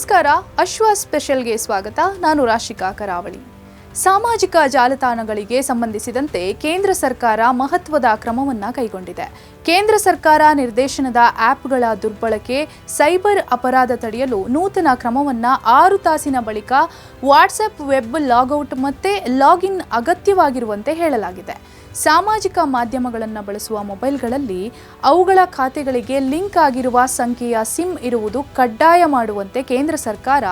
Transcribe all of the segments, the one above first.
ನಮಸ್ಕಾರ. ಅಶ್ವ ಸ್ಪೆಷಲ್ಗೆ ಸ್ವಾಗತ. ನಾನು ರಾಶಿಕಾ ಕರಾವಳಿ. ಸಾಮಾಜಿಕ ಜಾಲತಾಣಗಳಿಗೆ ಸಂಬಂಧಿಸಿದಂತೆ ಕೇಂದ್ರ ಸರ್ಕಾರ ಮಹತ್ವದ ಕ್ರಮವನ್ನು ಕೈಗೊಂಡಿದೆ. ಕೇಂದ್ರ ಸರ್ಕಾರ ನಿರ್ದೇಶನದ ಆ್ಯಪ್ಗಳ ದುರ್ಬಳಕೆ, ಸೈಬರ್ ಅಪರಾಧ ತಡೆಯಲು ನೂತನ ಕ್ರಮವನ್ನು ಆರು ತಾಸಿನ ಬಳಿಕ ವಾಟ್ಸಪ್ ವೆಬ್ ಲಾಗೌಟ್ ಮತ್ತೆ ಲಾಗಿನ್ ಅಗತ್ಯವಾಗಿರುವಂತೆ ಹೇಳಲಾಗಿದೆ. ಸಾಮಾಜಿಕ ಮಾಧ್ಯಮಗಳನ್ನು ಬಳಸುವ ಮೊಬೈಲ್ಗಳಲ್ಲಿ ಅವುಗಳ ಖಾತೆಗಳಿಗೆ ಲಿಂಕ್ ಆಗಿರುವ ಸಂಖ್ಯೆಯ ಸಿಮ್ ಇರುವುದು ಕಡ್ಡಾಯ ಮಾಡುವಂತೆ ಕೇಂದ್ರ ಸರ್ಕಾರ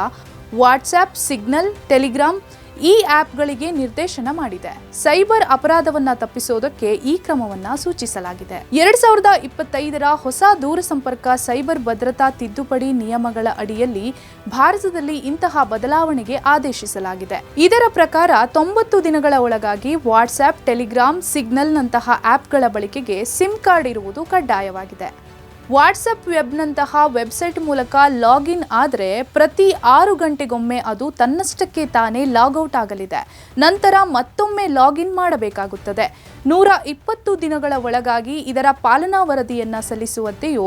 ವಾಟ್ಸ್ಆ್ಯಪ್, ಸಿಗ್ನಲ್, ಟೆಲಿಗ್ರಾಮ್ ಈ ಆ್ಯಪ್ಗಳಿಗೆ ನಿರ್ದೇಶನ ಮಾಡಿದೆ. ಸೈಬರ್ ಅಪರಾಧವನ್ನ ತಪ್ಪಿಸೋದಕ್ಕೆ ಈ ಕ್ರಮವನ್ನ ಸೂಚಿಸಲಾಗಿದೆ. ಎರಡ್ ಸಾವಿರದ ಇಪ್ಪತ್ತೈದರ ಹೊಸ ದೂರ ಸಂಪರ್ಕ ಸೈಬರ್ ಭದ್ರತಾ ತಿದ್ದುಪಡಿ ನಿಯಮಗಳ ಅಡಿಯಲ್ಲಿ ಭಾರತದಲ್ಲಿ ಇಂತಹ ಬದಲಾವಣೆಗೆ ಆದೇಶಿಸಲಾಗಿದೆ. ಇದರ ಪ್ರಕಾರ ತೊಂಬತ್ತು ದಿನಗಳ ಒಳಗಾಗಿ ವಾಟ್ಸ್ಆ್ಯಪ್, ಟೆಲಿಗ್ರಾಮ್, ಸಿಗ್ನಲ್ನಂತಹ ಆ್ಯಪ್ಗಳ ಬಳಕೆಗೆ ಸಿಮ್ ಕಾರ್ಡ್ ಇರುವುದು ಕಡ್ಡಾಯವಾಗಿದೆ. ವಾಟ್ಸಪ್ ವೆಬ್ನಂತಹ ವೆಬ್ಸೈಟ್ ಮೂಲಕ ಲಾಗಿನ್ ಆದರೆ ಪ್ರತಿ ಆರು ಗಂಟೆಗೊಮ್ಮೆ ಅದು ತನ್ನಷ್ಟಕ್ಕೆ ತಾನೇ ಲಾಗೌಟ್ ಆಗಲಿದೆ. ನಂತರ ಮತ್ತೊಮ್ಮೆ ಲಾಗಿನ್ ಮಾಡಬೇಕಾಗುತ್ತದೆ. ನೂರ ಇಪ್ಪತ್ತು ದಿನಗಳ ಒಳಗಾಗಿ ಇದರ ಪಾಲನಾ ವರದಿಯನ್ನು ಸಲ್ಲಿಸುವಂತೆಯೂ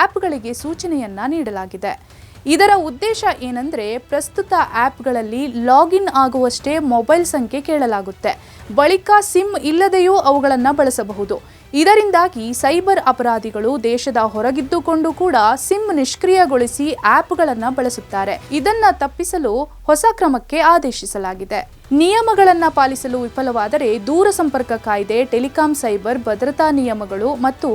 ಆ್ಯಪ್ಗಳಿಗೆ ಸೂಚನೆಯನ್ನು ನೀಡಲಾಗಿದೆ. ಇದರ ಉದ್ದೇಶ ಏನಂದರೆ ಪ್ರಸ್ತುತ ಆ್ಯಪ್ಗಳಲ್ಲಿ ಲಾಗಿನ್ ಆಗುವಷ್ಟೇ ಮೊಬೈಲ್ ಸಂಖ್ಯೆ ಕೇಳಲಾಗುತ್ತೆ. ಬಳಿಕ ಸಿಮ್ ಇಲ್ಲದೆಯೂ ಅವುಗಳನ್ನು ಬಳಸಬಹುದು. ಇದರಿಂದಾಗಿ ಸೈಬರ್ ಅಪರಾಧಿಗಳು ದೇಶದ ಹೊರಗಿದ್ದುಕೊಂಡು ಕೂಡ ಸಿಮ್ ನಿಷ್ಕ್ರಿಯಗೊಳಿಸಿ ಆ್ಯಪ್ಗಳನ್ನು ಬಳಸುತ್ತಾರೆ. ಇದನ್ನ ತಪ್ಪಿಸಲು ಹೊಸ ಕ್ರಮಕ್ಕೆ ಆದೇಶಿಸಲಾಗಿದೆ. ನಿಯಮಗಳನ್ನು ಪಾಲಿಸಲು ವಿಫಲವಾದರೆ ದೂರಸಂಪರ್ಕ ಕಾಯ್ದೆ, ಟೆಲಿಕಾಂ ಸೈಬರ್ ಭದ್ರತಾ ನಿಯಮಗಳು ಮತ್ತು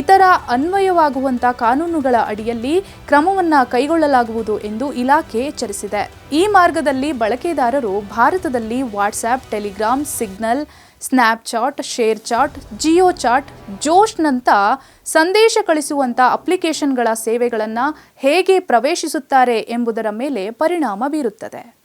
ಇತರ ಅನ್ವಯವಾಗುವಂಥ ಕಾನೂನುಗಳ ಅಡಿಯಲ್ಲಿ ಕ್ರಮವನ್ನು ಕೈಗೊಳ್ಳಲಾಗುವುದು ಎಂದು ಇಲಾಖೆ ಎಚ್ಚರಿಸಿದೆ. ಈ ಮಾರ್ಗದಲ್ಲಿ ಬಳಕೆದಾರರು ಭಾರತದಲ್ಲಿ WhatsApp Telegram Signal Snapchat ShareChat JioChat ಜೋಶ್ನಂಥ ಸಂದೇಶ ಕಳಿಸುವಂಥ ಅಪ್ಲಿಕೇಶನ್ಗಳ ಸೇವೆಗಳನ್ನು ಹೇಗೆ ಪ್ರವೇಶಿಸುತ್ತಾರೆ ಎಂಬುದರ ಮೇಲೆ ಪರಿಣಾಮ ಬೀರುತ್ತದೆ.